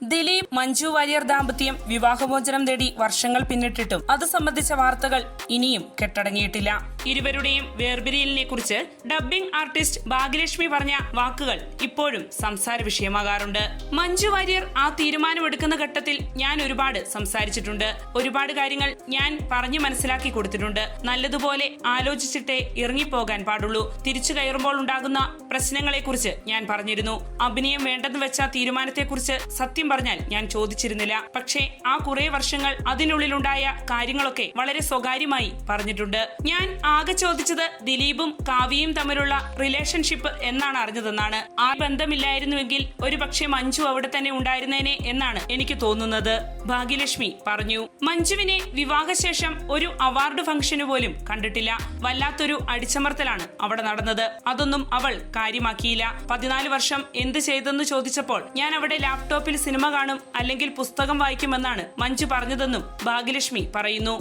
ദിലീപ് മഞ്ജു വാര്യർ ദാമ്പത്യം വിവാഹമോചനം നേടി വർഷങ്ങൾ പിന്നിട്ടിട്ടും അത് സംബന്ധിച്ച വാർത്തകൾ ഇനിയും കെട്ടടങ്ങിയിട്ടില്ല. ഇരുവരുടെയും വേർപിരിയലിനെ കുറിച്ച് ഡബ്ബിംഗ് ആർട്ടിസ്റ്റ് ഭാഗ്യലക്ഷ്മി പറഞ്ഞ വാക്കുകൾ ഇപ്പോഴും സംസാര വിഷയമാകാറുണ്ട്. മഞ്ജു വാര്യർ ആ തീരുമാനമെടുക്കുന്ന ഘട്ടത്തിൽ ഞാൻ ഒരുപാട് സംസാരിച്ചിട്ടുണ്ട്. ഒരുപാട് കാര്യങ്ങൾ ഞാൻ പറഞ്ഞു മനസ്സിലാക്കി കൊടുത്തിട്ടുണ്ട്. നല്ലതുപോലെ ആലോചിച്ചിട്ടേ ഇറങ്ങിപ്പോകാൻ പാടുള്ളൂ. തിരിച്ചു കയറുമ്പോൾ ഉണ്ടാകുന്ന പ്രശ്നങ്ങളെക്കുറിച്ച് ഞാൻ പറഞ്ഞിരുന്നു. അഭിനയം വേണ്ടെന്ന് വെച്ച തീരുമാനത്തെക്കുറിച്ച് സത്യം പറഞ്ഞാൽ ഞാൻ ചോദിച്ചിരുന്നില്ല. പക്ഷേ ആ കുറെ വർഷങ്ങൾ അതിനുള്ളിലുണ്ടായ കാര്യങ്ങളൊക്കെ വളരെ സ്വകാര്യമായി പറഞ്ഞിട്ടുണ്ട്. ഞാൻ ആകെ ചോദിച്ചത് ദിലീപും കാവ്യയും തമ്മിലുള്ള റിലേഷൻഷിപ്പ് എന്നാണ് അറിഞ്ഞതെന്നാണ്. ആ ബന്ധമില്ലായിരുന്നുവെങ്കിൽ ഒരു പക്ഷേ മഞ്ജു അവിടെ തന്നെ ഉണ്ടായിരുന്നേനെ എന്നാണ് എനിക്ക് തോന്നുന്നത്. ഭാഗ്യലക്ഷ്മി പറഞ്ഞു മഞ്ജുവിനെ വിവാഹശേഷം ഒരു അവാർഡ് ഫംഗ്ഷന് പോലും കണ്ടിട്ടില്ല. വല്ലാത്തൊരു അടിച്ചമർത്തലാണ് അവിടെ നടന്നത്. അതൊന്നും അവൾ കാര്യമാക്കിയില്ല. പതിനാല് വർഷം എന്ത് ചെയ്തെന്ന് ചോദിച്ചപ്പോൾ ഞാൻ അവിടെ ലാപ്ടോപ്പിൽ സിനിമ കാണും അല്ലെങ്കിൽ പുസ്തകം വായിക്കുമെന്നാണ് മഞ്ജു പറഞ്ഞതെന്നും ഭാഗ്യലക്ഷ്മി പറയുന്നു.